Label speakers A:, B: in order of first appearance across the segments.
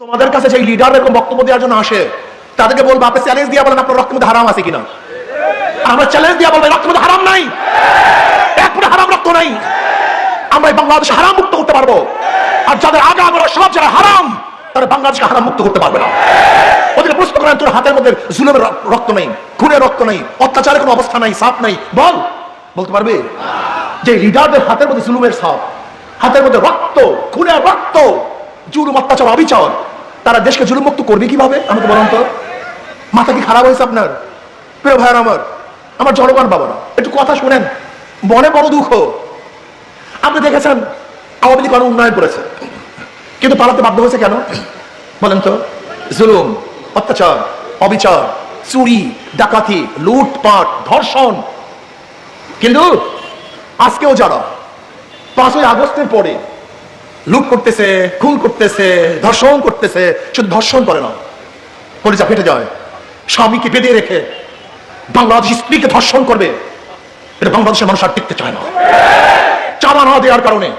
A: তোমাদের কাছে সেই লিডার এরকম বক্তব্য দেওয়ার জন্য আসে, তাদেরকে বলব, আপনি চ্যালেঞ্জ দিয়ে বলেন আপনার মধ্যে হারাম আছে কিনা। আমরা চ্যালেঞ্জ দিয়ে বলব, রক্তের মধ্যে হারাম নাই। এক হারাম রক্ত নাই। আমরা বাংলাদেশে হারাম মুক্ত করতে পারব। আর যাদের আগে আমরা সব যারা হারাম, তারা বাংলাদেশকে হারাম মুক্ত করতে পারবে না। ওদেরকে প্রশ্ন করেন, তোর হাতের মধ্যে জুলের রক্ত নেই, খুনের রক্ত নেই, অত্যাচারের কোনো অবস্থা নাই, সাপ নাই। বল, বলতে পারবে? যে লিডারদের হাতের মধ্যে জুলুমের সাপ, হাতের মধ্যে রক্ত, খুনের রক্ত, জুলুম, অত্যাচার, অবিচার তারা দেশকে জুলুম মুক্ত করবে কীভাবে? আমাকে বলুন তো। মাথা কি খারাপ হয়েছে আপনার? প্রিয় ভাইয়ার আমার আমার জনগণ বাবারা, একটু কথা শুনেন। মনে বড় দুঃখ। আপনি দেখেছেন, আওয়ামী লীগ অনেক উন্নয়ন করেছে। কিন্তু পালাতে বাধ্য হয়েছে কেন? বলেন তো। জুলুম, অত্যাচার, অবিচার, চুরি, ডাকাতি, লুটপাট, ধর্ষণ। কিন্তু আজকেও যারা পাঁচই আগস্টের পরে লুট করতেছে, খুন করতেছে, ধর্ষণ করতেছে, শুধু ধর্ষণ করে না পরিচা ফেটে যায়। স্বামীকে বেঁধে রেখে বাংলাদেশ স্ত্রীকে ধর্ষণ করবে। এটা বাংলাদেশের মানুষ আর টিকতে চায় না। চাঁদা না দেওয়ার কারণে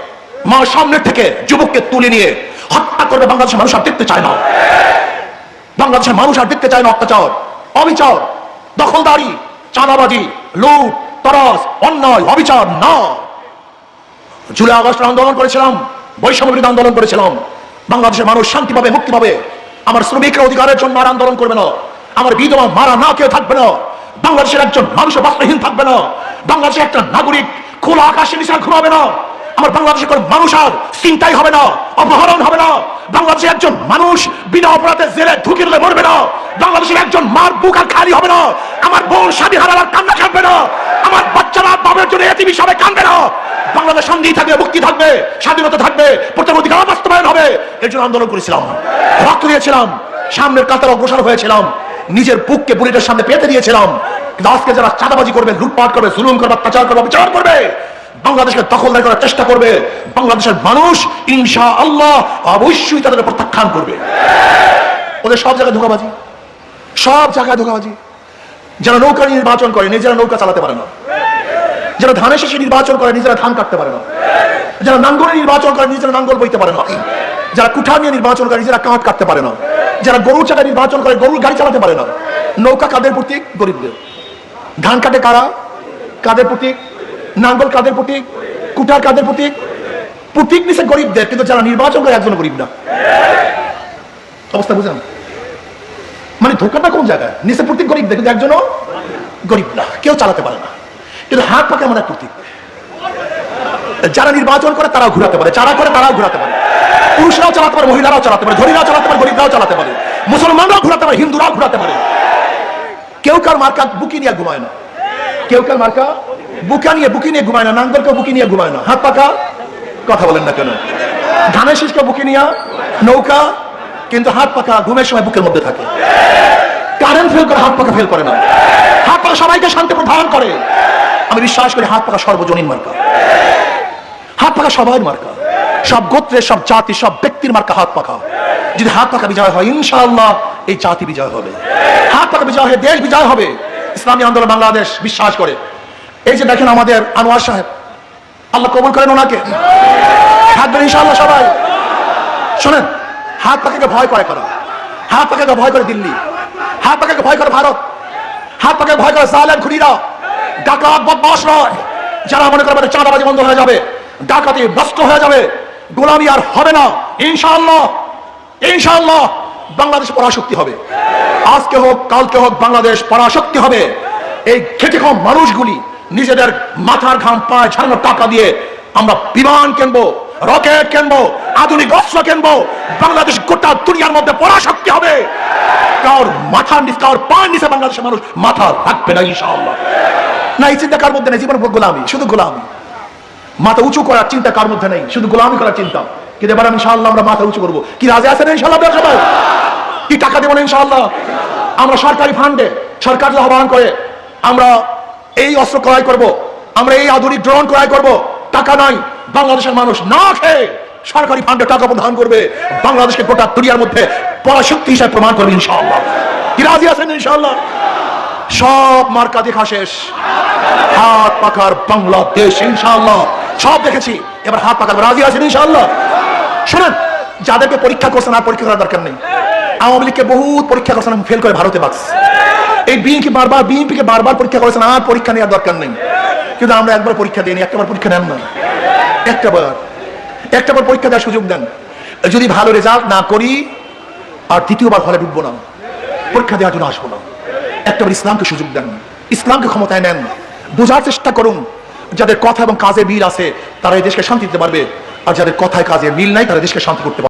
A: মা সামনে থেকে যুবককে তুলে নিয়ে হত্যা করবে বাংলাদেশের মানুষ আর দেখতে চায় না। বাংলাদেশের মানুষ আর দেখতে চায় না অত্যাচার, অবিচার, দখলদারি, চাঁদাবাজি, লুট তরস অন্যায়, অবিচার না। জুলাই আগস্ট আন্দোলন করেছিলাম। বৈষম্য বিরোধী আন্দোলন করেছিলাম। বাংলাদেশের মানুষ শান্তি পাবে, মুক্তি পাবে। আমার শ্রমিকরা অধিকারের জন্য আর আন্দোলন করবে না। আমার বিধবা মারা না কেউ থাকবে না। বাংলাদেশের একজন মানুষ বস্ত্রহীন থাকবে না। বাংলাদেশের একটা নাগরিক খোলা আকাশের নিচে ঘুমাবে না। আমার বাংলাদেশের কোনো মানুষ আর চিন্তাই হবে না, অপহরণ হবে না। বাংলাদেশের একজন মানুষ বিনা অপরাধে জেলে ঢুকে দিলে মরবে না। বাংলাদেশের একজন মার বুক আর খালি হবে না। আমার বোন স্বাধীন হারার কান্না কাঁদবে না। আমার বাচ্চারা বাবার জন্য এতিম হিসাবে কাঁদবে না। বাংলাদেশ শান্তি থাকবে, মুক্তি থাকবে, স্বাধীনতা থাকবে, প্রত্যেক অধিকার বাস্তবায়ন হবে। এর জন্য আন্দোলন করেছিলাম। রক্ত দিয়েছিলাম। সামনের কাতার অগ্রসর হয়েছিলাম। নিজের বুককে বুলেটের সামনে পেতে দিয়েছিলাম। আজকে যারা চাঁদাবাজি করবে, লুটপাট করবে, জুলুম করবে, অত্যাচার করবে বিচার করবে, বাংলাদেশকে দখলদারি করার চেষ্টা করবে। বাংলাদেশের মানুষ ইনশা আল্লাহ অবশ্যই তাদের প্রত্যাখ্যান করবে। ওদের সব জায়গায় ধোকাবাজি। সব জায়গায় ধোকাবাজি। যারা নৌকা নির্বাচন করে, নিজেরা নৌকা চালাতে পারে না। যারা ধানের শেষে নির্বাচন করে নিজেরা ধান কাটতে পারে না। যারা নাঙ্গলে নির্বাচন করে নিজেরা নাঙ্গল বইতে পারে না। যারা কুঠা নিয়ে নির্বাচন করে নিজেরা কাঠ কাটতে পারে না। যারা গরু চাকা নির্বাচন করে গরুর গাড়ি চালাতে পারে না। নৌকা কাদের প্রতীক গরিবদের? ধান কাটে কারা? কাদের প্রতীক নাঙ্গল কাদের প্রতীক কুঠার কাদের প্রতীক প্রতীক নিচে গরিবদের, কিন্তু যারা নির্বাচন করে একজন গরিব না। অবস্থা বুঝলাম? মানে ধোকাটা কোন জায়গায়? নিচে প্রতীক গরিবদের, কিন্তু একজনও গরিব না। কেউ চালাতে পারে না। কিন্তু হাত পাকে এমন এক প্রতীক। যারা নির্বাচন করে তারাও ঘুরাতে পারে, যারা করে তারাও ঘুরাতে পারে। পুরুষরাও চালাতে পারে, মহিলারাও চালাতে পারে, ধনীরাও চালাতে পারে, গরিবরাও চালাতে পারে, মুসলমানরাও ঘুরাতে পারে, হিন্দুরাও ঘুরাতে পারে। কেউ কার মার্কা বুকি নিয়ে ঘুমায় না। কেউ কার মার্কা বুকা নিয়ে, বুকি নিয়ে ঘুমায় না নাঙ্গলকে বুকি নিয়ে ঘুমায় না। হাত পাকা, কথা বলেন না কেন? ধানের শীষকে বুকি নিয়ে, নৌকা, কিন্তু হাত পাকা ঘুমের সময় বুকের মধ্যে থাকে। কারেন্ট ফেল করে হাত পাকা ফেল করে না। হাত পাকা সবাইকে শান্তি প্রদান করে। আমি বিশ্বাস করি হাত পাকা সর্বজনীন মার্কা। হাত পাকা সবাই মার্কা। সব গোত্রের, সব জাতি সব ব্যক্তির মার্কা হাত পাকা যদি হাত পাকা বিজয় হয়, ইনশাআল্লাহ এই জাতি বিজয় হবে। হাত পাকা বিজয় হয়ে দেশ বিজয় হবে। ইসলামী আন্দোলন বাংলাদেশ বিশ্বাস করে। এই যে দেখেন আমাদের আনোয়ার সাহেব, আল্লাহ কবুল করেন ওনাকে। থাকবেন ইনশাআল্লাহ সবাই। শোনেন, হাত পাকাকে ভয় করে কারা? হাত পাকাকে ভয় করে দিল্লি। হাত পাকাকে ভয় করে ভারত। হাত পাকাকে ভয় করে জালেম খুনিরা। ডাকাত বদমাস নয়। যারা মনে করবে চাঁদাবাজি বন্ধ হয়ে যাবে, ডাকাতি বস্ত হয়ে যাবে, গোলামি আর হবে না। ইনশাআল্লাহ ইনশাআল্লাহ বাংলাদেশ পরাশক্তি হবে। আজকে হোক, কালকে হোক, বাংলাদেশ পরাশক্তি হবে। এই খেটে কম মানুষগুলি নিজেদের মাথার ঘাম পায় ছাড়ানো টাকা দিয়ে আমরা বিমান কিনবো, রকেট কিনবো, আধুনিক অস্ত্র কিনবো, বাংলাদেশ গোটা দুনিয়ার মধ্যে পরাশক্তি হবে। কার মাথার নিচে, কার পায়ের নিচে বাংলাদেশের মানুষ মাথা রাখবে না ইনশাআল্লাহ। না, এই চিন্তা কার মধ্যে নেই? জীবন গোলামি, শুধু গোলামি। মাথা উঁচু করার চিন্তা কার মধ্যে নেই? শুধু গোলামি করার চিন্তা। কিন্তু এবার ইনশাআল্লাহ আমরা মাথা উঁচু করব। কি রাজে আছেন ইনশাআল্লাহ সবাই? কি টাকা দেবো না ইনশাআল্লাহ? আমরা সরকারি ফান্ডে সরকার আহ্বান করে, আমরা এই অস্ত্র ক্রয় করব, আমরা এই আধুনিক ড্রোন ক্রয় করব। টাকা নাই, বাংলাদেশের মানুষ না খেয়ে সরকারি ফান্ডে টাকা প্রদান করবে। বাংলাদেশকে গোটা দুনিয়ার মধ্যে পরাশক্তি হিসাবে প্রমাণ করবে ইনশাআল্লাহ। কি রাজি আছেন ইনশাআল্লাহ? সব মার্কা দেখা শেষ। হাত পাকার বাংলাদেশ, ইনশাআল্লাহ। সব দেখেছি। এবার হাত পাকার রাজি আছেন, ইনশাআল্লাহ। শোনেন, যাদেরকে পরীক্ষা করছেন আর পরীক্ষা করার দরকার নেই। আওয়ামী লীগকে বহুত পরীক্ষা করছেন ফেল করে ভারতে বাক্স এই বিএনপি বারবার, বিএনপিকে বারবার পরীক্ষা করেছেন, আর পরীক্ষা নেওয়ার দরকার নেই। কিন্তু আমরা একবার পরীক্ষা দিইনি, একটাবার পরীক্ষা নেন না। একটাবার। একটাবার পরীক্ষা দেওয়ার সুযোগ দেন। যদি ভালো রেজাল্ট না করি, আর দ্বিতীয়বার হলে ঢুকবো না। পরীক্ষা দেওয়ার জন্য আসব না। একটাবার ইসলামকে সুযোগ দেন, ইসলামকে ক্ষমতায় নেন, বোঝার চেষ্টা করুন, যাদের কথা এবং কাজে মিল আছে তারা এই দেশকে শান্তি দিতে পারবে, আর যাদের কথায় কাজে মিল নাই, তারা দেশকে শান্তি করতে পারবে।